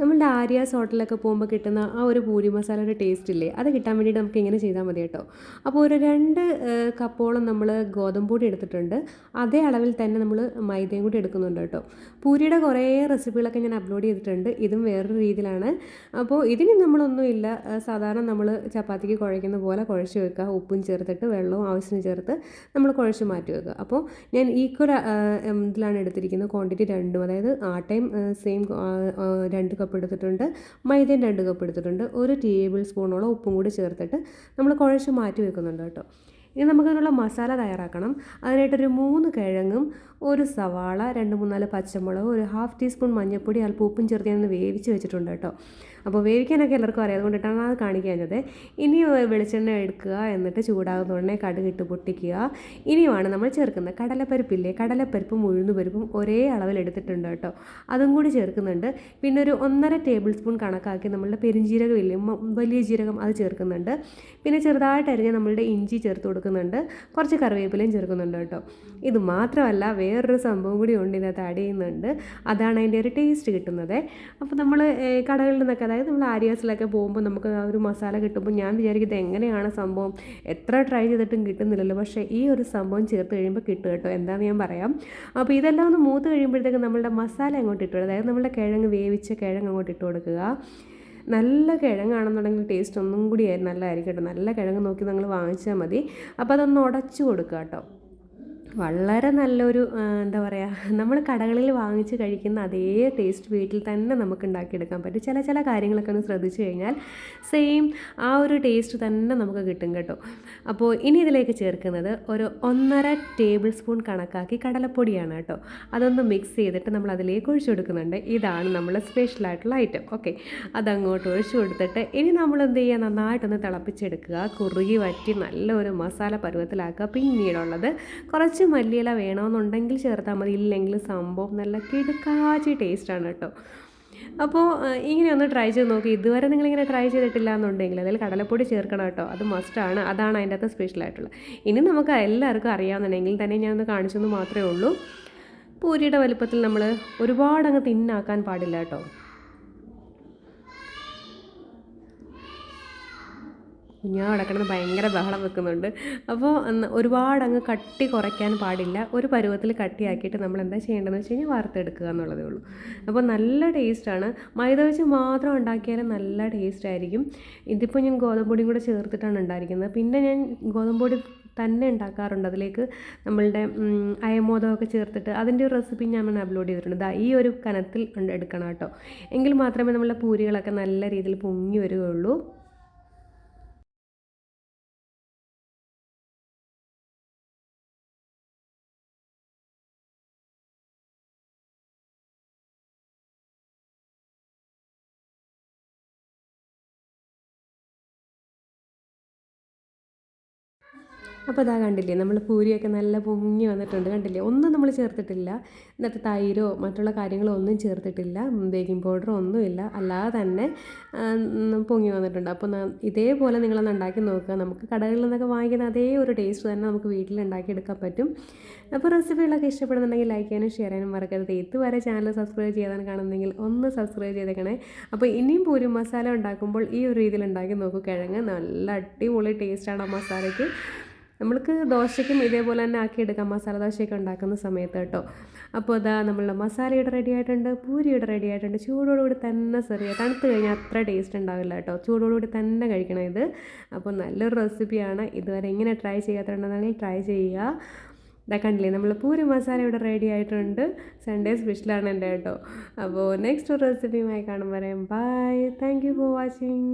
നമ്മളുടെ ആര്യാസ് ഹോട്ടലൊക്കെ പോകുമ്പോൾ കിട്ടുന്ന ആ ഒരു പൂരി മസാലയുടെ ടേസ്റ്റ് ഇല്ലേ? അത് കിട്ടാൻ വേണ്ടിയിട്ട് നമുക്ക് ഇങ്ങനെ ചെയ്താൽ മതി കേട്ടോ. അപ്പോൾ ഒരു രണ്ട് കപ്പോളം നമ്മൾ ഗോതമ്പ് പൊടി എടുത്തിട്ടുണ്ട്. അതേ അളവിൽ തന്നെ നമ്മൾ മൈദയും കൂടി എടുക്കുന്നുണ്ട് കേട്ടോ. പൂരിയുടെ കുറേ റെസിപ്പികളൊക്കെ ഞാൻ അപ്ലോഡ് ചെയ്തിട്ടുണ്ട്. ഇതും വേറൊരു രീതിയിലാണ്. അപ്പോൾ ഇതിന് നമ്മളൊന്നുമില്ല സാധാരണ നമ്മൾ ചപ്പാത്തിക്ക് കുഴയ്ക്കുന്ന പോലെ കുഴച്ച് വെക്കുക. ഉപ്പും ചേർത്തിട്ട് വെള്ളവും ആവശ്യത്തിന് ചേർത്ത് നമ്മൾ കുഴച്ച് മാറ്റി വെക്കുക. അപ്പോൾ ഞാൻ ഈക്വൽ ഇതിലാണ് എടുത്തിരിക്കുന്നത്. ക്വാണ്ടിറ്റി രണ്ടും. അതായത് ആ ടൈം സെയിം രണ്ട് കപ്പ് എടുത്തിട്ടുണ്ട് മൈദയും രണ്ട് കപ്പ് എടുത്തിട്ടുണ്ട് ഒരു ടേബിൾ സ്പൂണോളം ഉപ്പും കൂടി ചേർത്തിട്ട് നമ്മൾ കുഴച്ച് മാറ്റി വെക്കുന്നുണ്ട് കേട്ടോ. ഇനി നമുക്കതിനുള്ള മസാല തയ്യാറാക്കണം. അതിനായിട്ടൊരു മൂന്ന് കിഴങ്ങും ഒരു സവാള രണ്ട് മൂന്നാൽ പച്ചമുളക് ഒരു ഹാഫ് ടീസ്പൂൺ മഞ്ഞൾപ്പൊടി അല്പം ഉപ്പും ചേർത്ത് ഞാൻ വേവിച്ച് വെച്ചിട്ടുണ്ട് കേട്ടോ. അപ്പോൾ വേവിക്കാനൊക്കെ എല്ലാവർക്കും അറിയാം. അതുകൊണ്ടിട്ടാണ് അത് കാണിക്കാഞ്ഞത്. ഇനി വെളിച്ചെണ്ണ എടുക്കുക എന്നിട്ട് ചൂടാകുന്ന ഉടനെ കടുകിട്ട് പൊട്ടിക്കുക. ഇനിയുമാണ് നമ്മൾ ചേർക്കുന്നത് കടലപ്പരിപ്പില്ലേ? കടലപ്പരിപ്പും ഉഴുന്നുപരിപ്പും ഒരേ അളവിൽ എടുത്തിട്ടുണ്ട് കേട്ടോ. അതും കൂടി ചേർക്കുന്നുണ്ട്. പിന്നെ ഒരു ഒന്നര ടേബിൾ സ്പൂൺ കണക്കാക്കി നമ്മളുടെ പെരിഞ്ജീരകം ഇല്ലേ വലിയ ജീരകം അത് ചേർക്കുന്നുണ്ട്. പിന്നെ ചെറുതായിട്ട് അരിഞ്ഞ നമ്മളുടെ ഇഞ്ചി ചേർത്ത് കൊടുക്കുന്നുണ്ട്. കുറച്ച് കറിവേപ്പിലയും ചേർക്കുന്നുണ്ട് കേട്ടോ. ഇത് മാത്രമല്ല വേറൊരു സംഭവം കൂടി ഉണ്ട് ഇതിനകത്ത് ആഡ് ചെയ്യുന്നുണ്ട്. അതാണ് അതിന്റെ ഒരു ടേസ്റ്റ് കിട്ടുന്നത്. അപ്പോൾ നമ്മൾ കടകളിൽ നിന്നൊക്കെ അതായത് നമ്മൾ ആര്യാസിലൊക്കെ പോകുമ്പോൾ നമുക്ക് ആ ഒരു മസാല കിട്ടുമ്പോൾ ഞാൻ വിചാരിക്കും ഇത് എങ്ങനെയാണ് സംഭവം? എത്ര ട്രൈ ചെയ്തിട്ടും കിട്ടുന്നില്ലല്ലോ. പക്ഷേ ഈ ഒരു സംഭവം ചേർത്ത് കഴിയുമ്പോൾ കിട്ടും കേട്ടോ. എന്താണെന്ന് ഞാൻ പറയാം. അപ്പോൾ ഇതെല്ലാം ഒന്ന് മൂത്ത് കഴിയുമ്പോഴത്തേക്ക് നമ്മളുടെ മസാല അങ്ങോട്ട് ഇട്ടു അതായത് നമ്മളുടെ കിഴങ്ങ് വേവിച്ച കിഴങ്ങ് അങ്ങോട്ട് ഇട്ട് കൊടുക്കുക. നല്ല കിഴങ്ങാണെന്നുണ്ടെങ്കിൽ ടേസ്റ്റ് ഒന്നും കൂടി നല്ലതായിരിക്കും കേട്ടോ. നല്ല കിഴങ്ങ് നോക്കി നിങ്ങൾ വാങ്ങിച്ചാൽ മതി. അപ്പോൾ അതൊന്ന് ഉടച്ചു കൊടുക്കുക കേട്ടോ. വളരെ നല്ലൊരു എന്താ പറയുക നമ്മൾ കടകളിൽ വാങ്ങിച്ച് കഴിക്കുന്ന അതേ ടേസ്റ്റ് വീട്ടിൽ തന്നെ നമുക്ക് ഉണ്ടാക്കിയെടുക്കാൻ പറ്റും. ചില ചില കാര്യങ്ങളൊക്കെ ഒന്ന് ശ്രദ്ധിച്ചു കഴിഞ്ഞാൽ സെയിം ആ ഒരു ടേസ്റ്റ് തന്നെ നമുക്ക് കിട്ടും കേട്ടോ. അപ്പോൾ ഇനി ഇതിലേക്ക് ചേർക്കുന്നത് ഒരു ഒന്നര ടേബിൾ സ്പൂൺ കണക്കാക്കി കടലപ്പൊടിയാണ് കേട്ടോ. അതൊന്ന് മിക്സ് ചെയ്തിട്ട് നമ്മൾ അതിലേക്ക് ഒഴിച്ചു കൊടുക്കുന്നുണ്ട്. ഇതാണ് നമ്മൾ സ്പെഷ്യൽ ആയിട്ടുള്ള ഐറ്റം ഓക്കെ അതങ്ങോട്ട് ഒഴിച്ചു കൊടുത്തിട്ട് ഇനി നമ്മൾ എന്ത് ചെയ്യുക? നന്നായിട്ടൊന്ന് തിളപ്പിച്ചെടുക്കുക. കുറുകി വറ്റി നല്ലൊരു മസാല പരുവത്തിലാക്കുക. പിന്നീടുള്ളത് കുറച്ച് മല്ലിയില വേണമെന്നുണ്ടെങ്കിൽ ചേർത്താൽ മതി. ഇല്ലെങ്കിൽ സംഭവം നല്ല കിടുക്കാച്ചി ടേസ്റ്റാണ് കേട്ടോ. അപ്പോൾ ഇങ്ങനെ ഒന്ന് ട്രൈ ചെയ്ത് നോക്കി. ഇതുവരെ നിങ്ങളിങ്ങനെ ട്രൈ ചെയ്തിട്ടില്ല എന്നുണ്ടെങ്കിൽ അതിൽ കടലപ്പൊടി ചേർക്കണം കേട്ടോ. അത് മസ്റ്റാണ് അതാണ് അതിന്റെ അകത്ത് സ്പെഷ്യൽ ആയിട്ടുള്ളത്. ഇനി നമുക്ക് എല്ലാവർക്കും അറിയാവുന്നുണ്ടെങ്കിൽ തന്നെ ഞാനൊന്ന് കാണിച്ചെന്ന് മാത്രമേ ഉള്ളൂ. പൂരിയുടെ വലുപ്പത്തിൽ നമ്മൾ ഒരുപാടങ്ങ് തിന്നാക്കാൻ പാടില്ല കേട്ടോ. ഞാൻ അവിടെ കിടന്ന് ഭയങ്കര ബഹളം വെക്കുന്നുണ്ട്. അപ്പോൾ ഒരുപാട് അങ്ങ് കട്ടി കുറയ്ക്കാൻ പാടില്ല. ഒരു പരുവത്തിൽ കട്ടിയാക്കിയിട്ട് നമ്മൾ എന്താ ചെയ്യേണ്ടതെന്ന് വെച്ച് കഴിഞ്ഞാൽ വറുത്തെടുക്കുക എന്നുള്ളതേ ഉള്ളൂ. അപ്പോൾ നല്ല ടേസ്റ്റാണ് മൈദ വെച്ച് മാത്രം ഉണ്ടാക്കിയാലും നല്ല ടേസ്റ്റ് ആയിരിക്കും. ഇതിപ്പോൾ ഞാൻ ഗോതമ്പ് പൊടിയും കൂടെ ചേർത്തിട്ടാണ് ഉണ്ടായിരിക്കുന്നത്. പിന്നെ ഞാൻ ഗോതമ്പ് പൊടി തന്നെ ഉണ്ടാക്കാറുണ്ട്. അതിലേക്ക് നമ്മളുടെ അയമോദമൊക്കെ ചേർത്തിട്ട് അതിന്റെ ഒരു റെസിപ്പി ഞാൻ അപ്ലോഡ് ചെയ്തിട്ടുണ്ട്. ഈ ഒരു കനത്തിൽ എടുക്കണം കേട്ടോ. എങ്കിൽ മാത്രമേ നമ്മളുടെ പൂരികളൊക്കെ നല്ല രീതിയിൽ പൊങ്ങി വരികയുള്ളൂ. അപ്പോൾ അതാ കണ്ടില്ലേ നമ്മൾ പൂരിയൊക്കെ നല്ല പൊങ്ങി വന്നിട്ടുണ്ട് കണ്ടില്ലേ? ഒന്നും നമ്മൾ ചേർത്തിട്ടില്ല. ഇന്നത്തെ തൈരോ മറ്റുള്ള കാര്യങ്ങളോ ഒന്നും ചേർത്തിട്ടില്ല. ബേക്കിംഗ് പൗഡറോ ഒന്നുമില്ല. അല്ലാതെ തന്നെ പൊങ്ങി വന്നിട്ടുണ്ട്. അപ്പോൾ ഇതേപോലെ നിങ്ങളൊന്ന് ഉണ്ടാക്കി നോക്കുക. നമുക്ക് കടകളിൽ നിന്നൊക്കെ വാങ്ങിക്കുന്ന അതേ ഒരു ടേസ്റ്റ് തന്നെ നമുക്ക് വീട്ടിൽ ഉണ്ടാക്കിയെടുക്കാൻ പറ്റും. അപ്പോൾ റെസിപ്പികളൊക്കെ ഇഷ്ടപ്പെടുന്നുണ്ടെങ്കിൽ ലൈക്ക് ചെയ്യാനും ഷെയർ ചെയ്യാനും മറക്കരുത്. ഇതുവരെ ചാനൽ സബ്സ്ക്രൈബ് ചെയ്യാതാണ് കാണുന്നെങ്കിൽ ഒന്ന് സബ്സ്ക്രൈബ് ചെയ്തേക്കണേ. അപ്പോൾ ഇനിയും പൂരി മസാല ഉണ്ടാക്കുമ്പോൾ ഈ ഒരു രീതിയിൽ ഉണ്ടാക്കി നോക്കൂ. കിഴങ്ങ് നല്ല അടിപൊളി ടേസ്റ്റാണ് ആ മസാലയ്ക്ക്. നമ്മൾക്ക് ദോശയ്ക്കും ഇതേപോലെ തന്നെ ആക്കി എടുക്കാം. മസാല ദോശയൊക്കെ ഉണ്ടാക്കുന്ന സമയത്ത് കേട്ടോ. അപ്പോൾ അതാ നമ്മളുടെ മസാലയുടെ റെഡി ആയിട്ടുണ്ട് പൂരിയുടെ റെഡി ആയിട്ടുണ്ട്. ചൂടോടുകൂടി തന്നെ ചെയ്യുക തണുത്ത് കഴിഞ്ഞാൽ അത്ര ടേസ്റ്റ് ഉണ്ടാവില്ല കേട്ടോ. ചൂടോടുകൂടി തന്നെ കഴിക്കണം ഇത്. അപ്പോൾ നല്ലൊരു റെസിപ്പിയാണ് ഇതുവരെ ഇങ്ങനെ ട്രൈ ചെയ്യാത്തതുണ്ടെന്നാണെങ്കിൽ ട്രൈ ചെയ്യുക. ഇതാ കണ്ടില്ലേ നമ്മൾ പൂരി മസാല ഇവിടെ റെഡി ആയിട്ടുണ്ട്. സൺഡേ സ്പെഷ്യലാണ് എന്റെ കേട്ടോ. അപ്പോൾ നെക്സ്റ്റ് റെസിപ്പിയുമായി കാണുമ്പോൾ പറയാം bye thank you for watching